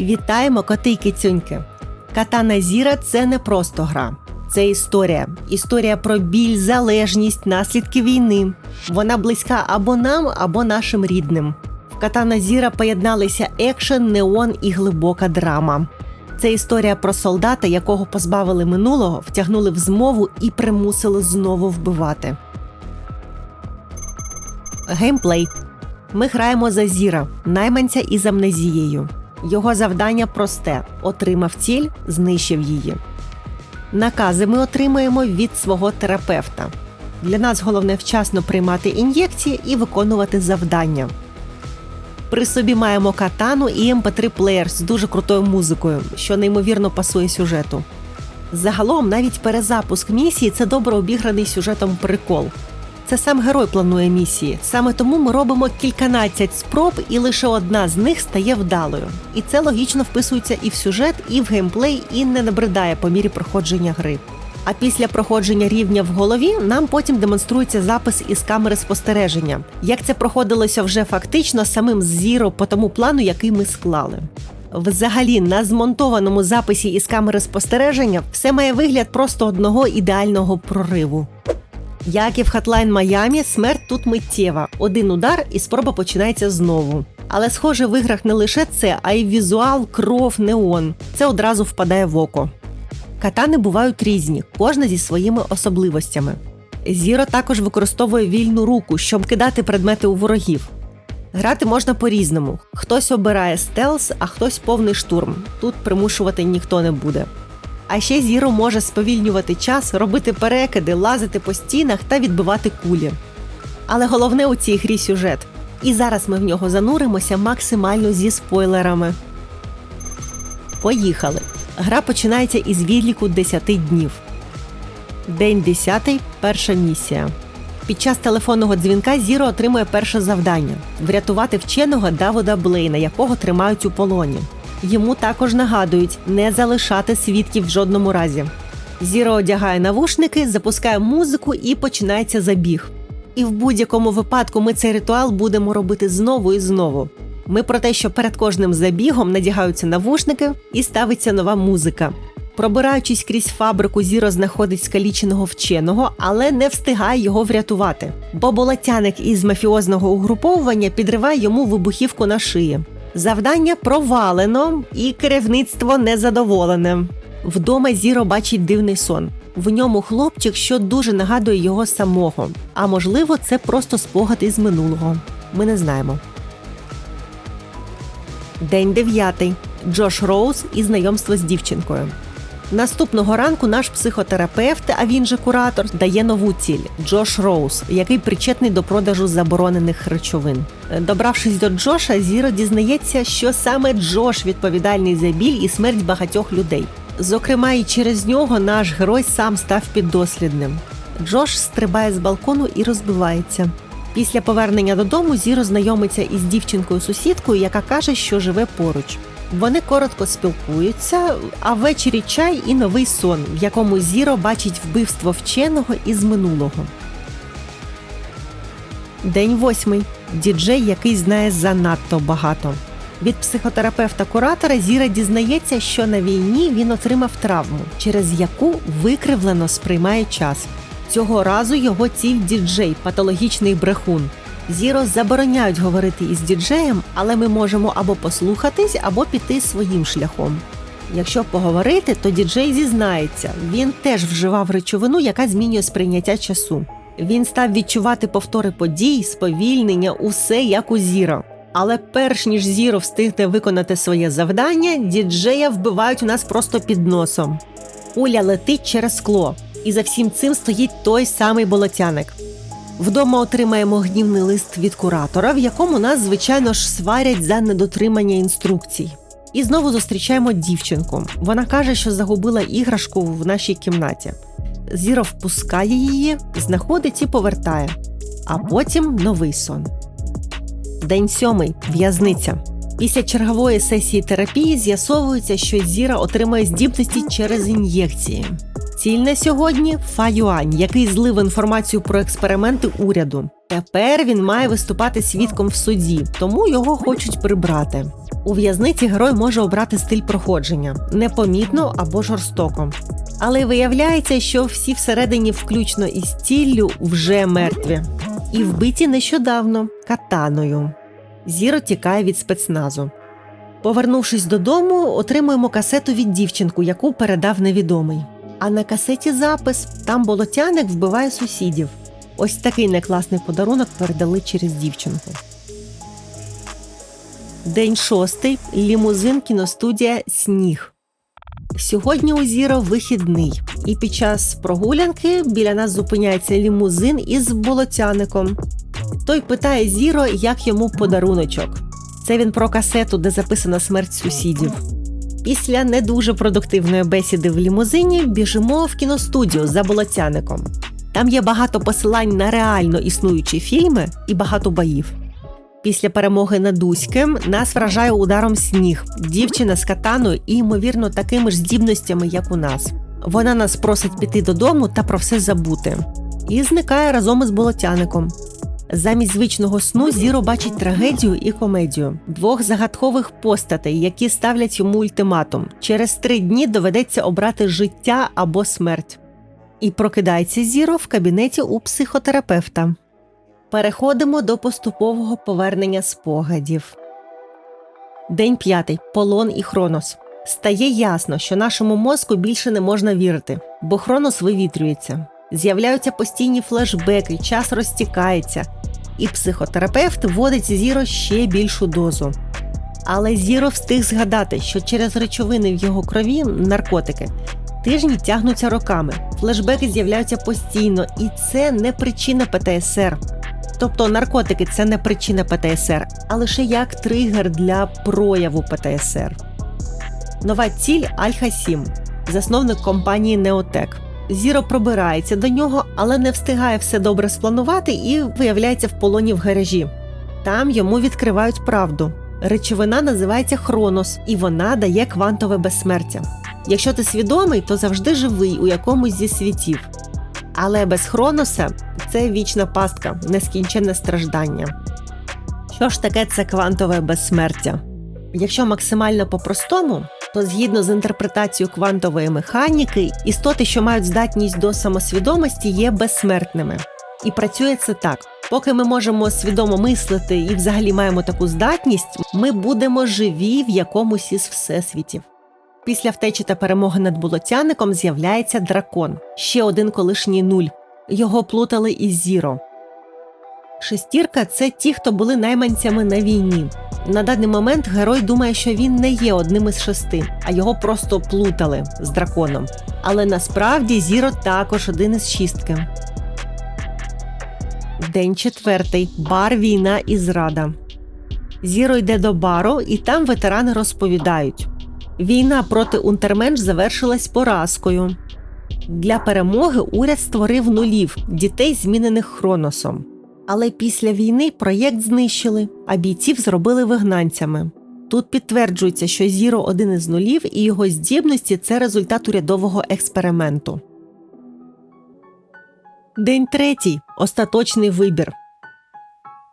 Вітаємо, коти й кицюньки! Катана Зіра це не просто гра. Це історія. Історія про біль, залежність, наслідки війни. Вона близька або нам, або нашим рідним. В Катана Зіра поєдналися екшен, неон і глибока драма. Це історія про солдата, якого позбавили минулого, втягнули в змову і примусили знову вбивати. Геймплей. Ми граємо за Зіра, найманця із амнезією. Його завдання просте: отримав ціль, знищив її. Накази ми отримуємо від свого терапевта. Для нас головне вчасно приймати ін'єкції і виконувати завдання. При собі маємо катану і mp3 плеєр з дуже крутою музикою, що неймовірно пасує сюжету. Загалом, навіть перезапуск місії це добре обіграний сюжетом прикол. Це сам герой планує місії. Саме тому ми робимо кільканадцять спроб, і лише одна з них стає вдалою. І це логічно вписується і в сюжет, і в геймплей, і не набридає по мірі проходження гри. А після проходження рівня в голові нам потім демонструється запис із камери спостереження, як це проходилося вже фактично самим Зіро по тому плану, який ми склали. Взагалі, на змонтованому записі із камери спостереження все має вигляд просто одного ідеального прориву. Як і в Hotline Майамі, смерть тут миттєва. Один удар і спроба починається знову. Але, схоже, в іграх не лише це, а й візуал, кров, неон. Це одразу впадає в око. Катани бувають різні, кожна зі своїми особливостями. Зіро також використовує вільну руку, щоб кидати предмети у ворогів. Грати можна по-різному. Хтось обирає стелс, а хтось повний штурм. Тут примушувати ніхто не буде. А ще Зіро може сповільнювати час, робити перекиди, лазити по стінах та відбивати кулі. Але головне у цій грі сюжет. І зараз ми в нього зануримося максимально зі спойлерами. Поїхали. Гра починається із відліку 10 днів. День 10 перша місія. Під час телефонного дзвінка Зіро отримує перше завдання врятувати вченого Давода Блейна, якого тримають у полоні. Йому також нагадують не залишати свідків в жодному разі. Зіро одягає навушники, запускає музику і починається забіг. І в будь-якому випадку ми цей ритуал будемо робити знову і знову. Ми про те, що перед кожним забігом надягаються навушники і ставиться нова музика. Пробираючись крізь фабрику, Зіро знаходить скаліченого вченого, але не встигає його врятувати. Бо болотяник із мафіозного угруповування підриває йому вибухівку на шиї. Завдання провалено, і керівництво незадоволене. Вдома Зіро бачить дивний сон. В ньому хлопчик, що дуже нагадує його самого. А можливо, це просто спогад із минулого. Ми не знаємо. День дев'ятий. Джош Роуз і знайомство з дівчинкою. Наступного ранку наш психотерапевт, а він же куратор, дає нову ціль Джош Роуз, який причетний до продажу заборонених речовин. Добравшись до Джоша, Зіро дізнається, що саме Джош відповідальний за біль і смерть багатьох людей. Зокрема, і через нього наш герой сам став піддослідним. Джош стрибає з балкону і розбивається. Після повернення додому Зіро знайомиться із дівчинкою-сусідкою, яка каже, що живе поруч. Вони коротко спілкуються, а ввечері чай і новий сон, в якому Зіро бачить вбивство вченого із минулого. День восьмий. Діджей, який знає занадто багато. Від психотерапевта-куратора Зіра дізнається, що на війні він отримав травму, через яку викривлено сприймає час. Цього разу його ціль діджей, патологічний брехун. Зіро забороняють говорити із діджеєм, але ми можемо або послухатись, або піти своїм шляхом. Якщо поговорити, то діджей зізнається, він теж вживав речовину, яка змінює сприйняття часу. Він став відчувати повтори подій, сповільнення, усе як у Зіро. Але перш ніж Зіро встигне виконати своє завдання, діджея вбивають у нас просто під носом. Уля летить через скло, і за всім цим стоїть той самий болотяник. Вдома отримаємо гнівний лист від куратора, в якому нас, звичайно ж, сварять за недотримання інструкцій. І знову зустрічаємо дівчинку. Вона каже, що загубила іграшку в нашій кімнаті. Зіро впускає її, знаходить і повертає. А потім новий сон. День сьомий в'язниця. Після чергової сесії терапії з'ясовується, що Зіра отримує здібності через ін'єкції. Ціль на сьогодні Фаюань, який злив інформацію про експерименти уряду. Тепер він має виступати свідком в суді, тому його хочуть прибрати. У в'язниці герой може обрати стиль проходження непомітно або жорстоко. Але виявляється, що всі всередині, включно із ціллю, вже мертві. І вбиті нещодавно катаною. Зіро тікає від спецназу. Повернувшись додому, отримуємо касету від дівчинку, яку передав невідомий. А на касеті запис там болотяник вбиває сусідів. Ось такий некласний подарунок передали через дівчинку. День шостий. Лімузин кіностудія Сніг. Сьогодні у Зіро вихідний, і під час прогулянки біля нас зупиняється лімузин із болотяником. Той питає Зіро, як йому подаруночок. Це він про касету, де записана смерть сусідів. Після не дуже продуктивної бесіди в лімузині біжимо в кіностудію за болотяником. Там є багато посилань на реально існуючі фільми і багато боїв. Після перемоги над Дуським нас вражає ударом сніг, дівчина з катаною і, ймовірно, такими ж здібностями, як у нас. Вона нас просить піти додому та про все забути. І зникає разом із болотяником. Замість звичного сну Зіро бачить трагедію і комедію двох загадкових постатей, які ставлять йому ультиматум. Через три дні доведеться обрати життя або смерть. І прокидається Зіро в кабінеті у психотерапевта. Переходимо до поступового повернення спогадів. День п'ятий. Полон і Хронос. Стає ясно, що нашому мозку більше не можна вірити, бо Хронос вивітрюється. З'являються постійні флешбеки, час розтікається, і психотерапевт вводить Зіро ще більшу дозу. Але Зіро встиг згадати, що через речовини в його крові наркотики тижні тягнуться роками, флешбеки з'являються постійно, і це не причина ПТСР. Тобто наркотики це не причина ПТСР, а лише як тригер для прояву ПТСР. Нова ціль Альха 7 засновник компанії Неотек. Зіро пробирається до нього, але не встигає все добре спланувати і виявляється в полоні в гаражі. Там йому відкривають правду. Речовина називається Хронос, і вона дає квантове безсмертя. Якщо ти свідомий, то завжди живий у якомусь зі світів. Але без Хроноса це вічна пастка, нескінченне страждання. Що ж таке це квантове безсмертя? Якщо максимально по-простому, то згідно з інтерпретацією квантової механіки, істоти, що мають здатність до самосвідомості, є безсмертними. І працює це так: поки ми можемо свідомо мислити і взагалі маємо таку здатність, ми будемо живі в якомусь із всесвітів. Після втечі та перемоги над болотяником з'являється дракон, ще один колишній нуль. Його плутали із Зіро. Шестірка це ті, хто були найманцями на війні. На даний момент герой думає, що він не є одним із шести, а його просто плутали з драконом. Але насправді Зіро також один із шістки. День четвертий. Бар, війна і зрада. Зіро йде до бару, і там ветерани розповідають: війна проти Унтерменш завершилась поразкою. Для перемоги уряд створив нулів дітей, змінених Хроносом. Але після війни проєкт знищили, а бійців зробили вигнанцями. Тут підтверджується, що Зіро один із нулів і його здібності це результат урядового експерименту. День третій. Остаточний вибір.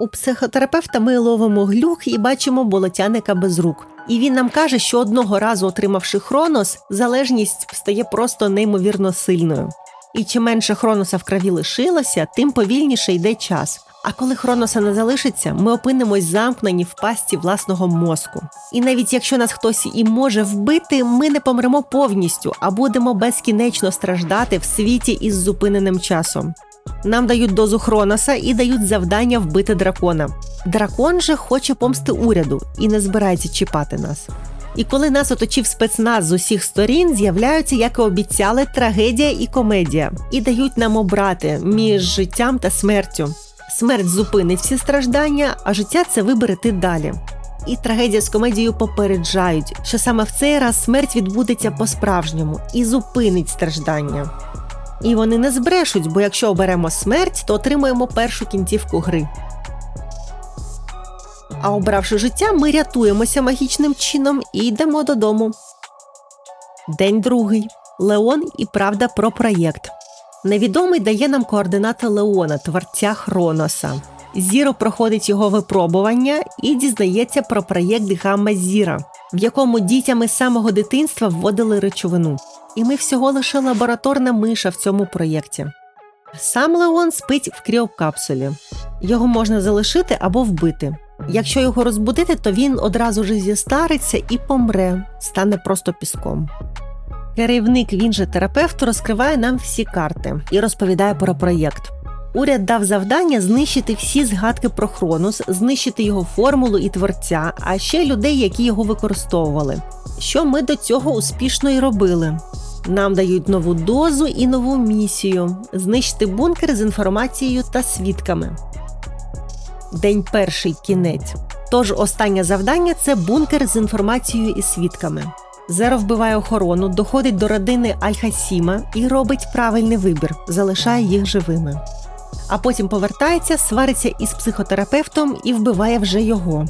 У психотерапевта ми ловимо глюк і бачимо болотяника без рук. І він нам каже, що одного разу, отримавши хронос, залежність стає просто неймовірно сильною. І чим менше хроноса в крові лишилося, тим повільніше йде час. А коли хроноса не залишиться, ми опинимось замкнені в пасті власного мозку. І навіть якщо нас хтось і може вбити, ми не помремо повністю, а будемо безкінечно страждати в світі із зупиненим часом. Нам дають дозу Хроноса і дають завдання вбити дракона. Дракон же хоче помсти уряду і не збирається чіпати нас. І коли нас оточив спецназ з усіх сторін, з'являються, як і обіцяли, трагедія і комедія, і дають нам обрати між життям та смертю. Смерть зупинить всі страждання, а життя це виберете далі. І трагедія з комедією попереджають, що саме в цей раз смерть відбудеться по-справжньому і зупинить страждання. І вони не збрешуть, бо якщо оберемо смерть, то отримаємо першу кінцівку гри. А обравши життя, ми рятуємося магічним чином і йдемо додому. День другий. Леон і правда про проєкт. Невідомий дає нам координати Леона, творця Хроноса. Зіро проходить його випробування і дізнається про проєкт Гамма Зіра, в якому дітям із самого дитинства вводили речовину. І ми всього лише лабораторна миша в цьому проєкті. Сам Леон спить в кріокапсулі. Його можна залишити або вбити. Якщо його розбудити, то він одразу ж зістариться і помре, стане просто піском. Керівник, він же терапевт, розкриває нам всі карти і розповідає про проєкт. Уряд дав завдання знищити всі згадки про Хронос, знищити його формулу і творця, а ще людей, які його використовували. Що ми до цього успішно і робили. Нам дають нову дозу і нову місію знищити бункер з інформацією та свідками. День перший кінець. Тож останнє завдання це бункер з інформацією і свідками. Зеро вбиває охорону, доходить до родини Аль-Хасіма і робить правильний вибір, залишає їх живими. А потім повертається, свариться із психотерапевтом і вбиває вже його.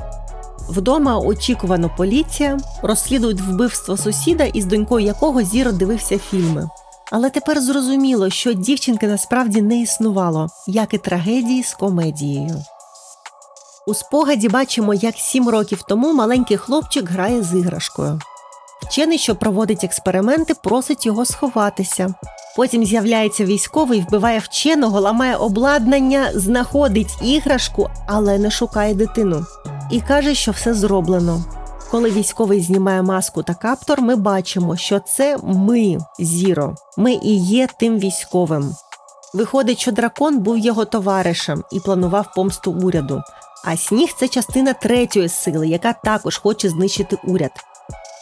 Вдома очікувано поліція, розслідують вбивство сусіда, із донькою якого Зіро дивився фільми. Але тепер зрозуміло, що дівчинки насправді не існувало, як і трагедії з комедією. У спогаді бачимо, як сім років тому маленький хлопчик грає з іграшкою. Вчений, що проводить експерименти, просить його сховатися. Потім з'являється військовий, вбиває вченого, ламає обладнання, знаходить іграшку, але не шукає дитину. І каже, що все зроблено. Коли військовий знімає маску та каптор, ми бачимо, що це ми, Зіро. Ми і є тим військовим. Виходить, що дракон був його товаришем і планував помсту уряду. А сніг це частина третьої сили, яка також хоче знищити уряд.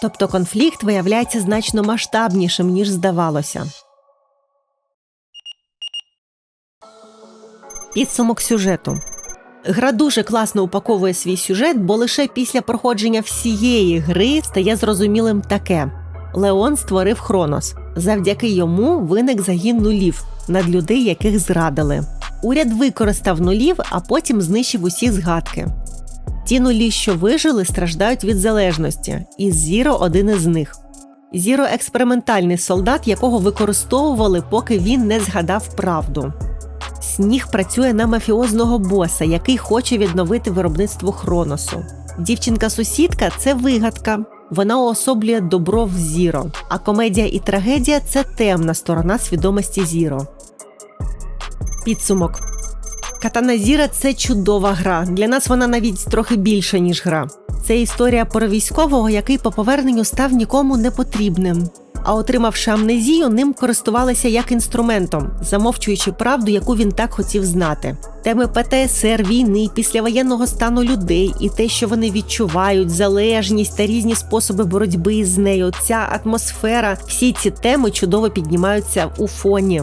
Тобто конфлікт виявляється значно масштабнішим, ніж здавалося. Підсумок сюжету. Гра дуже класно упаковує свій сюжет, бо лише після проходження всієї гри стає зрозумілим таке: Леон створив Хронос. Завдяки йому виник загін нулів над людей, яких зрадили. Уряд використав нулів, а потім знищив усі згадки. Ті нулі, що вижили, страждають від залежності, і Зіро один із них. Зіро експериментальний солдат, якого використовували, поки він не згадав правду. Сніг працює на мафіозного боса, який хоче відновити виробництво Хроносу. Дівчинка-сусідка це вигадка. Вона уособлює добро в Зіро. А комедія і трагедія це темна сторона свідомості Зіро. Підсумок. Катана Зіра це чудова гра. Для нас вона навіть трохи більша, ніж гра. Це історія про військового, який по поверненню став нікому не потрібним. А отримавши амнезію, ним користувалися як інструментом, замовчуючи правду, яку він так хотів знати. Теми ПТСР, війни, післявоєнного стану людей і те, що вони відчувають, залежність та різні способи боротьби з нею. Ця атмосфера, всі ці теми чудово піднімаються у фоні.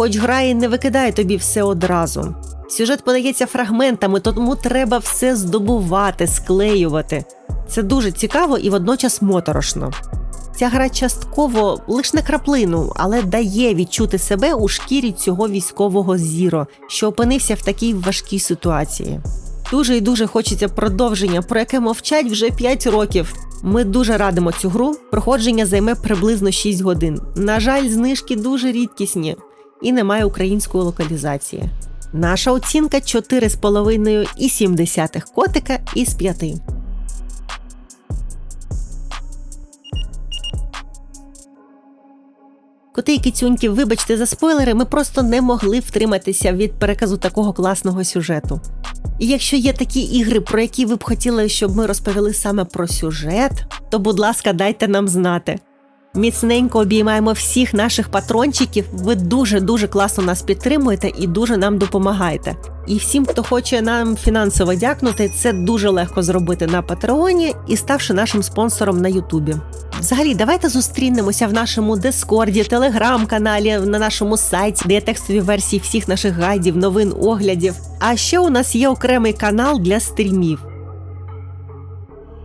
Хоч гра і не викидає тобі все одразу. Сюжет подається фрагментами, тому треба все здобувати, склеювати. Це дуже цікаво і водночас моторошно. Ця гра частково лише на краплину, але дає відчути себе у шкірі цього військового зіро, що опинився в такій важкій ситуації. Дуже і дуже хочеться продовження, про яке мовчать вже 5 років. Ми дуже радимо цю гру. Проходження займе приблизно 6 годин. На жаль, знижки дуже рідкісні і немає української локалізації. Наша оцінка 4,5,7 котика із 5. Коти і кицюньки, вибачте за спойлери, ми просто не могли втриматися від переказу такого класного сюжету. І якщо є такі ігри, про які ви б хотіли, щоб ми розповіли саме про сюжет, то, будь ласка, дайте нам знати. Міцненько обіймаємо всіх наших патрончиків. Ви дуже дуже класно нас підтримуєте і дуже нам допомагаєте. І всім, хто хоче нам фінансово дякнути, це дуже легко зробити на Патреоні і ставши нашим спонсором на Ютубі. Взагалі, давайте зустрінемося в нашому Дискорді, телеграм-каналі, на нашому сайті, де є текстові версії всіх наших гайдів, новин, оглядів. А ще у нас є окремий канал для стрімів.